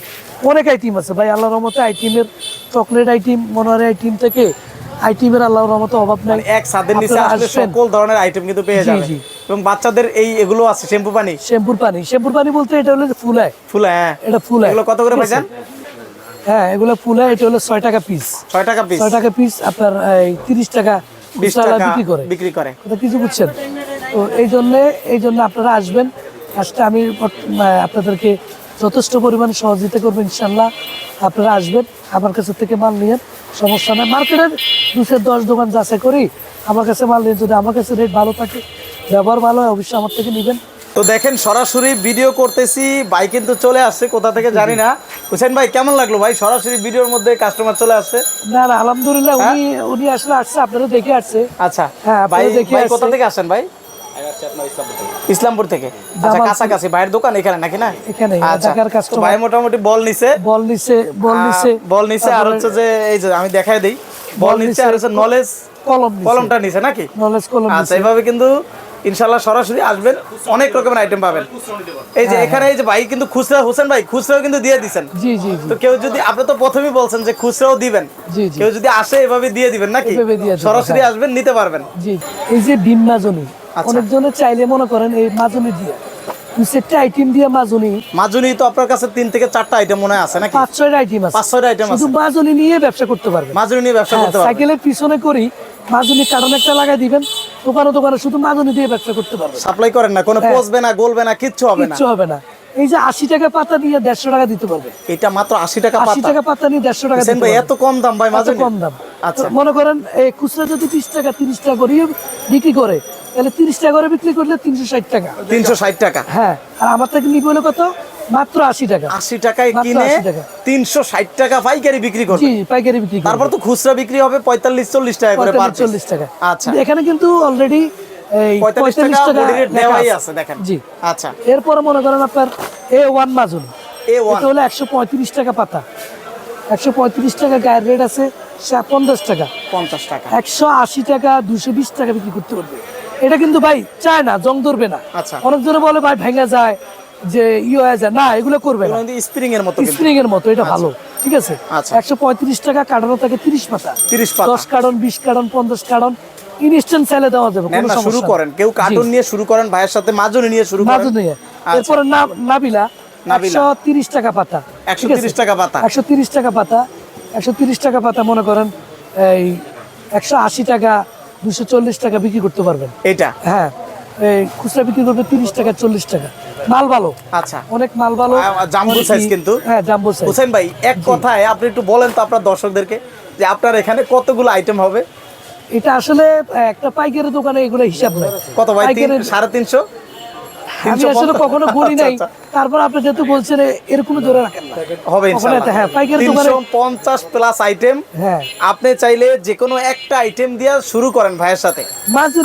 Speaker 1: অনেক আইটেম আছে ভাই আল্লাহর রহমতে আইটেমের চকলেট আইটেম মনোয়ারি আইটেম থেকে আইটেমের আল্লাহর রহমতে অভাব নাই।
Speaker 2: মানে এক ছাদের নিচে আসলে সকল ধরনের আইটেম কিন্তু পেয়ে
Speaker 1: জি,
Speaker 2: যাবে
Speaker 1: জি।
Speaker 2: এবং বাচ্চাদের এই এগুলো আছে শ্যাম্পু পানি।
Speaker 1: শ্যাম্পুর পানি। শ্যাম্পুর পানি বলতে এটা হলো ফুলায়।
Speaker 2: ফুল হ্যাঁ।
Speaker 1: এটা ফুলায়।
Speaker 2: এগুলো কত করে ভাইজান?
Speaker 1: হ্যাঁ এগুলো ফুলায় এটা হলো ছয় টাকা পিস
Speaker 2: ছয় টাকা পিস
Speaker 1: ছয় টাকা পিস আপনার এই তিরিশ টাকা
Speaker 2: বিশ টাকা
Speaker 1: বিক্রি করে।
Speaker 2: বিক্রি করে।
Speaker 1: কথা কিছু বুঝছেন? তো এই জন্যে এই জন্য আপনারা আসবেন। আসলে আমি আপনাদেরকে যথেষ্ট পরিমাণে সহযোগিতা করব ইনশাল্লাহ আপনারা আসবেন আমার কাছে থেকে মাল নিয়েন সমস্যা নাই। মার্কেটের দুশো দশ দোকান যাচাই করি আমার কাছে মাল নিয়ে যদি আমার কাছে রেট ভালো থাকে ব্যবহার ভালো হয় অবশ্যই আমার থেকে নেবেন।
Speaker 2: তো দেখেন সরাসরি ভিডিও করতেছি ভাই কিন্তু চলে আসছে কোথা থেকে জানি না। হুসেন ভাই কেমন লাগল ভাই? সরাসরি ভিডিওর মধ্যে কাস্টমার চলে আসছে।
Speaker 1: না না আলহামদুলিল্লাহ উনি উনি আসলে আসছে আপনারা দেখে আসছে।
Speaker 2: আচ্ছা
Speaker 1: হ্যাঁ,
Speaker 2: ভাই
Speaker 1: দেখে
Speaker 2: কোথা থেকে আসেন ভাই? ইসলামপুর থেকে। আচ্ছা কাছাকাছি ভাইয়ের দোকান এখানে নাকি না?
Speaker 1: এখানে,
Speaker 2: আচ্ছা। ভাই মোটামুটি বল নিছে।
Speaker 1: বল নিছে বল নিছে।
Speaker 2: বল নিছে আর হচ্ছে যে এই যে আমি দেখাই দেই। বল
Speaker 1: নিছে।
Speaker 2: আর হচ্ছে নলেজ
Speaker 1: কলম
Speaker 2: কলমটা নিছে নাকি?
Speaker 1: নলেজ কলম
Speaker 2: আচ্ছা। এভাবে কিন্তু ইনশাল্লাহ সরাসরি আসবেন অনেক রকমের আইটেম পাবেন। এই যে এখানে এই যে ভাই কিন্তু খুচরা হোসেন ভাই খুচরাও কিন্তু দিয়ে দিছেন।
Speaker 1: জি জি
Speaker 2: তো কেউ যদি আপনি তো প্রথমেই বলছেন যে খুচরাও দিবেন।
Speaker 1: জি জি।
Speaker 2: কেউ যদি আসে এভাবে দিয়ে দিবেন নাকি? সরাসরি
Speaker 1: হ্যাঁ।
Speaker 2: আসবেন নিতে পারবেন।
Speaker 1: জি এই যে ডিম মাজনি
Speaker 2: আচ্ছা।
Speaker 1: অনেকজনে চাইলে মনে করেন এই মাজনি দিয়ে। দু আইটেম দিয়ে মাজনি
Speaker 2: মাজুনি তো আপনার কাছে তিন থেকে চারটা আইটেম মনে আছে নাকি?
Speaker 1: পাঁচ ছয়টা আইটেম আছে।
Speaker 2: পাঁচ ছয়টা আইটেম
Speaker 1: শুধু
Speaker 2: আছে।
Speaker 1: নিয়ে ব্যবসা করতে পারবেন।
Speaker 2: মাজুনি নিয়ে ব্যবসা
Speaker 1: হ্যাঁ,
Speaker 2: করতে পারবেন।
Speaker 1: সাইকেলের পিছনে করি মাজনি কারণ একটা লাগাই দিবেন দোকানে দোকানে শুধু মাজনি দিয়ে ব্যবসা করতে পারবেন।
Speaker 2: সাপ্লাই করেন না কোনো পচবে না গলবে না কিচ্ছু হবে না।
Speaker 1: কিচ্ছু হবে না। এই যে আশি টাকা পাতা নিয়ে দেড়শো টাকা দিতে পারবে
Speaker 2: এটা মাত্র আশি টাকা
Speaker 1: আশি টাকা পাতা নিয়ে দেড়শো টাকা দিতে
Speaker 2: এত কম দাম ভাই মাজুনি
Speaker 1: কম দাম।
Speaker 2: আচ্ছা।
Speaker 1: মনে করেন এই খুচরা যদি বিশ টাকা তিরিশ টাকা করিয়ে বিক্রি করে তাহলে তিরিশ টাকা করে বিক্রি করলে তিনশো ষাট টাকা।
Speaker 2: তিনশো ষাট টাকা।
Speaker 1: হ্যাঁ আর আমার থেকে নিবে হলো কত? মাত্র আশি টাকা।
Speaker 2: আশি টাকায় কিনে তিনশো ষাট টাকা পাইকারি বিক্রি করবে।
Speaker 1: পাইকারি বিক্রি
Speaker 2: তারপর তো খুচরা বিক্রি হবে পঁয়তাল্লিশ চল্লিশ টাকা করে
Speaker 1: চল্লিশ টাকা।
Speaker 2: আচ্ছা।
Speaker 1: এখানে কিন্তু অলরেডি এই
Speaker 2: পঁয়তাল্লিশ টাকা রেট
Speaker 1: লেখা আছে।
Speaker 2: আছে দেখেন।
Speaker 1: জি।
Speaker 2: আচ্ছা।
Speaker 1: এরপরে মনে করেন আপনার এ ওয়ান মাজুন এটা হলো একশো পঁয়ত্রিশ টাকা পাতা। একশো পঁয়ত্রিশ টাকা গায়ের রেট আছে পঞ্চাশ টাকা।
Speaker 2: পঞ্চাশ টাকা।
Speaker 1: একশো আশি টাকা দুশো বিশ টাকা বিক্রি করতে পারবে। এটা কিন্তু ভাই চায় না জং ধরবে না।
Speaker 2: আচ্ছা।
Speaker 1: অনেকজনে বলে ভাই ভেঙে যায় যে ইয়ে হয়ে যায়। না এগুলো করবে না।
Speaker 2: স্প্রিং এর মতো
Speaker 1: স্প্রিং এর মতো এটা ভালো ঠিক আছে?
Speaker 2: আচ্ছা।
Speaker 1: একশো পঁয়ত্রিশ টাকা কাটানো থাকে তিরিশ পাতা।
Speaker 2: তিরিশ পাতা।
Speaker 1: দশ কারণ বিশ কারণ পঞ্চাশ কারণ ইনস্ট্যান্ট চাইলে দেওয়া যাবে কোনো
Speaker 2: শুরু করেন। কেউ কার্টুন নিয়ে শুরু করেন ভাইয়ের সাথে মাজুনি নিয়ে শুরু করেন।
Speaker 1: নিয়ে। এরপরে নাবিলা। একশো টাকা পাতা
Speaker 2: একশো টাকা পাতা।
Speaker 1: একশো তিরিশ টাকা পাতা একশো তিরিশ টাকা পাতা মনে করেন এই একশো আশি টাকা দুশো টাকা বিক্রি করতে পারবেন।
Speaker 2: এটা?
Speaker 1: হ্যাঁ। এই খুচরা বিক্রি করবে তিরিশ টাকা চল্লিশ টাকা। মাল ভালো।
Speaker 2: আচ্ছা।
Speaker 1: অনেক মাল ভালো।
Speaker 2: জাম্বো
Speaker 1: সাইজ
Speaker 2: কিন্তু।
Speaker 1: হ্যাঁ জাম্বো সাইজ
Speaker 2: হোসেন ভাই এক কথায় আপনি একটু বলেন তো আপনার দর্শকদেরকে যে আপনার এখানে কতগুলো আইটেম হবে?
Speaker 1: এটা আসলে একটা পাইকারি দোকানে এগুলো হিসাব নাই।
Speaker 2: কত ভাই? সাড়ে তিনশো?
Speaker 1: আমি আসলে কখনো বলি নাই।
Speaker 2: আচ্ছা,
Speaker 1: তারপর আপনি যেহেতু বলছেন এরকম ধরে রাখেন না।
Speaker 2: হবে
Speaker 1: কখনো হ্যাঁ পাইকারি দোকানে
Speaker 2: তিনশো পঞ্চাশ প্লাস আইটেম
Speaker 1: হ্যাঁ।
Speaker 2: আপনি চাইলে যে কোনো একটা আইটেম দিয়ে শুরু করেন ভাইয়ের সাথে।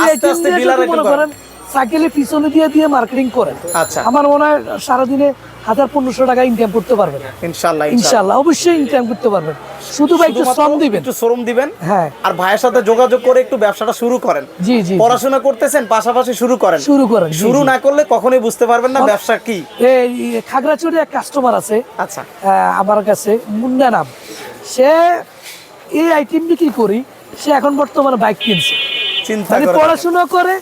Speaker 1: আইটেম দিয়ে যদি
Speaker 2: করেন।
Speaker 1: সাইকেলে পিছনে দিয়ে দিয়ে মার্কেটিং করেন।
Speaker 2: আচ্ছা।
Speaker 1: আমার মনে হয় সারাদিনে হাজার পনেরোশো টাকা ইনকাম করতে পারবেন।
Speaker 2: ইনশাল্লাহ
Speaker 1: ইনশাল্লাহ অবশ্যই ইনকাম করতে পারবেন। শুধু ভাই একটু শ্রম দিবেন।
Speaker 2: একটু শ্রম দিবেন
Speaker 1: হ্যাঁ।
Speaker 2: আর ভাইয়ের সাথে যোগাযোগ করে একটু ব্যবসাটা শুরু করেন।
Speaker 1: জি জি
Speaker 2: পড়াশোনা করতেছেন পাশাপাশি শুরু করেন।
Speaker 1: শুরু করেন
Speaker 2: শুরু না করলে কখনোই বুঝতে পারবেন না ব্যবসা কি।
Speaker 1: এই খাগড়াছড়ি এক কাস্টমার আছে।
Speaker 2: আচ্ছা।
Speaker 1: আমার কাছে মুন্না নাম। সে এই আইটেম বিক্রি করি সে এখন বর্তমানে বাইক কিনছে।
Speaker 2: চিন্তা
Speaker 1: মানে পড়াশোনা করে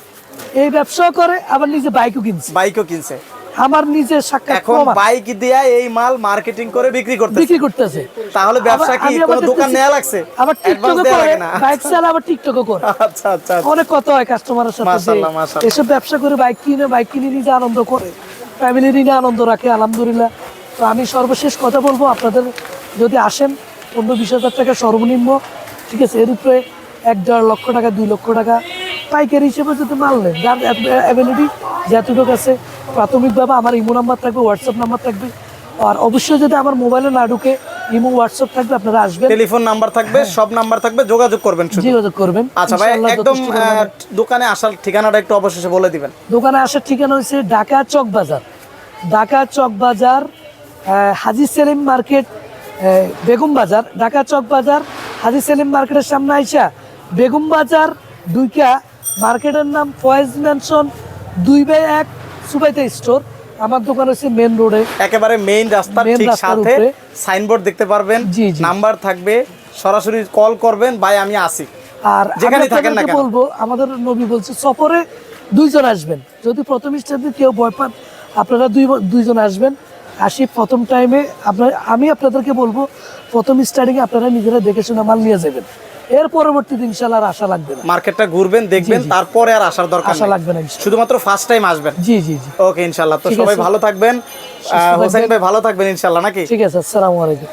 Speaker 1: এই ব্যবসাও করে আবার নিজে বাইকও কিনছে।
Speaker 2: বাইকও কিনছে।
Speaker 1: আমার নিজে সাক্ষাৎ
Speaker 2: এখন বাইক দিয়া এই মাল মার্কেটিং করে বিক্রি করতে
Speaker 1: বিক্রি করতেছে।
Speaker 2: তাহলে ব্যবসা কি কোনো দোকান নেওয়া লাগছে?
Speaker 1: আবার টিকটকও করে বাইক চালা আবার টিকটকও করে।
Speaker 2: আচ্ছা আচ্ছা আচ্ছা।
Speaker 1: অনেক কথা হয় কাস্টমারের সাথে
Speaker 2: মাশাআল্লাহ, মাশাআল্লাহ।
Speaker 1: এসব ব্যবসা করে বাইক কিনে বাইক কিনে নিজে আনন্দ করে। ফ্যামিলি নিয়ে আনন্দ রাখে আলহামদুলিল্লাহ। তো আমি সর্বশেষ কথা বলব আপনাদের যদি আসেন পনেরো বিশ হাজার টাকা সর্বনিম্ন ঠিক আছে? এর উপরে এক দেড় লক্ষ টাকা দুই লক্ষ টাকা পাইকারি হিসেবে যদি মাল নেন যার অ্যাবিলিটি যতটুকু আছে প্রাথমিকভাবে আমার ইমো নাম্বার থাকবে হোয়াটসঅ্যাপ নাম্বার থাকবে। আর অবশ্যই যদি আমার মোবাইলে না ঢুকে ইমো হোয়াটসঅ্যাপ থাকবে আপনারা আসবেন।
Speaker 2: টেলিফোন নাম্বার থাকবে সব নাম্বার থাকবে যোগাযোগ করবেন
Speaker 1: যোগাযোগ করবেন।
Speaker 2: আচ্ছা ভাই একদম দোকানে আসার ঠিকানাটা একটু অবশেষে বলে দিবেন।
Speaker 1: দোকানে আসার ঠিকানা হচ্ছে ঢাকা চক বাজার। ঢাকা চক বাজার হাজি সেলিম মার্কেট বেগম বাজার। ঢাকা চক বাজার হাজি সেলিম মার্কেটের সামনে আইসা বেগম বাজার দুইটা মার্কেটের নাম ফয়েজ ম্যানশন দুই বাই এক সুবাইতে স্টোর। আমার দোকান হচ্ছে মেন রোডে।
Speaker 2: একেবারে মেইন রাস্তার ঠিক সাথে সাইনবোর্ড দেখতে পারবেন। নাম্বার থাকবে সরাসরি কল করবেন ভাই আমি আসি।
Speaker 1: আর
Speaker 2: যেখানেই
Speaker 1: আমি
Speaker 2: থাকেন না
Speaker 1: বলব আমাদের নবী বলছে সফরে দুইজন আসবেন। যদি প্রথম স্টেজে কেউ ভয় পান আপনারা দুই দুইজন আসবেন। আসি প্রথম টাইমে আপনার আমি আপনাদেরকে বলব প্রথম স্টার্টিং আপনারা নিজেরা দেখে শুনে মাল নিয়ে যাবেন। এর পরবর্তীতে ইনশাল্লাহ আর আশা লাগবে না।
Speaker 2: মার্কেটটা ঘুরবেন দেখবেন তারপরে আর আসার দরকার
Speaker 1: আশা লাগবে না
Speaker 2: শুধুমাত্র ফার্স্ট টাইম আসবেন।
Speaker 1: জি জি জি।
Speaker 2: ওকে ইনশাল্লাহ। তো সবাই ভালো থাকবেন। হোসেন ভাই ভালো থাকবেন ইনশাল্লাহ নাকি?
Speaker 1: ঠিক আছে আসসালামু আলাইকুম।